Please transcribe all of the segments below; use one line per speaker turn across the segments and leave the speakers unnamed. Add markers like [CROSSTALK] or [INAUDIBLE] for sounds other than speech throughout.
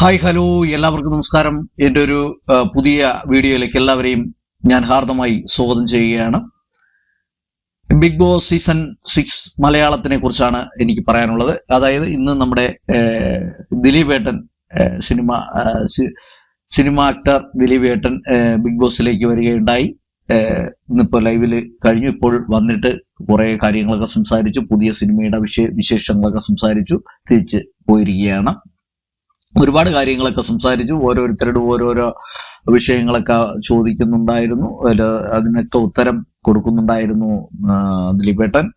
Hi hello എല്ലാവർക്കും നമസ്കാരം. എന്റെ ഒരു പുതിയ വീഡിയോയിലേക്ക് എല്ലാവരെയും ഞാൻ ഹാർദമായി സ്വാഗതം ചെയ്യുകയാണ്. ബിഗ് ബോസ് സീസൺ സിക്സ് മലയാളത്തിനെ കുറിച്ചാണ് എനിക്ക് പറയാനുള്ളത്. അതായത് ഇന്ന് നമ്മുടെ ദിലീപേട്ടൻ സിനിമ സിനിമ ആക്ടർ ദിലീപ് ഏട്ടൻ ബിഗ് ബോസിലേക്ക് വരികയുണ്ടായി. ഇന്നിപ്പോൾ ലൈവിൽ കഴിഞ്ഞു. ഇപ്പോൾ വന്നിട്ട് കുറെ കാര്യങ്ങളൊക്കെ സംസാരിച്ചു. പുതിയ സിനിമയുടെ വിശേ വിശേഷങ്ങളൊക്കെ സംസാരിച്ചു. തിരിച്ച് പോയിരിക്കുകയാണ്. ഒരുപാട് കാര്യങ്ങളൊക്കെ സംസാരിച്ചു. ഓരോരുത്തരുടെ ഓരോരോ വിഷയങ്ങളൊക്കെ ചോദിക്കുന്നുണ്ടായിരുന്നു. അതിനൊക്കെ ഉത്തരം കൊടുക്കുന്നുണ്ടായിരുന്നു ദിലീപേട്ടൻ.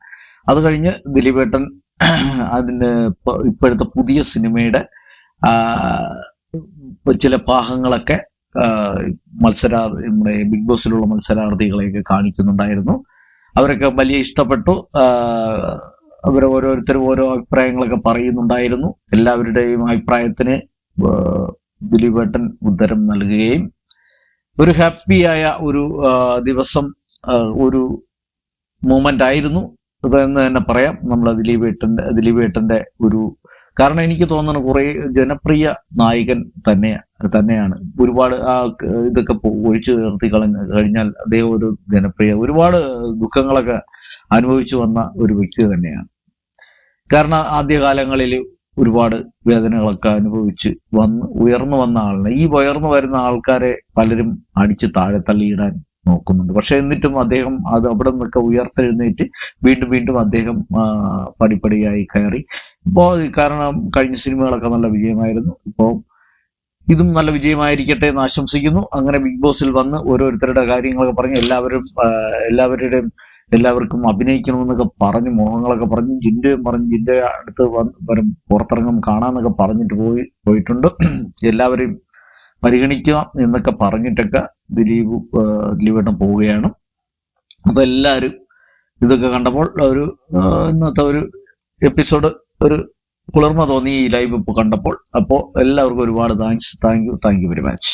അത് കഴിഞ്ഞ് ദിലീപേട്ടൻ അതിന് ഇപ്പോഴത്തെ പുതിയ സിനിമയുടെ ചില ഭാഗങ്ങളൊക്കെ ആ, മത്സരാ നമ്മുടെ ബിഗ് ബോസിലുള്ള മത്സരാർത്ഥികളെയൊക്കെ കാണിക്കുന്നുണ്ടായിരുന്നു. അവരൊക്കെ വലിയ ഇഷ്ടപ്പെട്ടു. അവർ ഓരോരുത്തരും ഓരോ അഭിപ്രായങ്ങളൊക്കെ പറയുന്നുണ്ടായിരുന്നു. എല്ലാവരുടെയും അഭിപ്രായത്തിന് ദിലീപേട്ടൻ ഉത്തരം നൽകുകയും ഒരു ഹാപ്പിയായ ഒരു ദിവസം ഒരു മൂമെന്റ് ആയിരുന്നു. അതെന്ന് തന്നെ പറയാം. നമ്മൾ ദിലീപേട്ടന്റെ ദിലീപേട്ടന്റെ ഒരു കാരണം എനിക്ക് തോന്നുന്നു കുറെ ജനപ്രിയ നായകൻ തന്നെ തന്നെയാണ്. ഒരുപാട് ആ ഇതൊക്കെ ഒഴിച്ചു നിർത്തി കളഞ്ഞ കഴിഞ്ഞാൽ അദ്ദേഹം ഒരു ജനപ്രിയ ഒരുപാട് ദുഃഖങ്ങളൊക്കെ അനുഭവിച്ചു വന്ന ഒരു വ്യക്തി തന്നെയാണ്. കാരണം ആദ്യകാലങ്ങളിൽ ഒരുപാട് വേദനകളൊക്കെ അനുഭവിച്ച് വന്ന് ഉയർന്നു വന്ന ആളിനെ ഈ ഉയർന്നു വരുന്ന ആൾക്കാരെ പലരും അടിച്ച് താഴെ തള്ളിയിടാൻ നോക്കുന്നുണ്ട്. പക്ഷെ എന്നിട്ടും അദ്ദേഹം അത് അവിടെ നിന്നൊക്കെ ഉയർത്തെഴുന്നേറ്റ് വീണ്ടും വീണ്ടും അദ്ദേഹം പടിപ്പടിയായി കയറി. ഇപ്പോ കാരണം കഴിഞ്ഞ സിനിമകളൊക്കെ നല്ല വിജയമായിരുന്നു. ഇപ്പോ ഇതും നല്ല വിജയമായിരിക്കട്ടെ എന്ന് ആശംസിക്കുന്നു. അങ്ങനെ ബിഗ് ബോസിൽ വന്ന് ഓരോരുത്തരുടെ കാര്യങ്ങളൊക്കെ പറഞ്ഞ് എല്ലാവരും എല്ലാവരുടെയും എല്ലാവർക്കും അഭിനയിക്കണമെന്നൊക്കെ പറഞ്ഞ് മോഹങ്ങളൊക്കെ പറഞ്ഞ് ജിൻഡയും പറഞ്ഞ് ജിൻഡ അടുത്ത് വന്ന് പുറത്തിറങ്ങും കാണാന്നൊക്കെ പറഞ്ഞിട്ട് പോയി പോയിട്ടുണ്ട്. [CLEARS THROAT] എല്ലാവരെയും പരിഗണിക്കുക എന്നൊക്കെ പറഞ്ഞിട്ടൊക്കെ ദിലീപ് ദിലീപേട്ടൻ പോവുകയാണ്. അപ്പൊ എല്ലാവരും ഇതൊക്കെ കണ്ടപ്പോൾ ഒരു ഇന്നത്തെ ഒരു എപ്പിസോഡ് ഒരു കുളിർമ തോന്നി ഈ ലൈവ് ഇപ്പോൾ കണ്ടപ്പോൾ അപ്പോൾ എല്ലാവർക്കും ഒരുപാട് thanks thank you thank you very much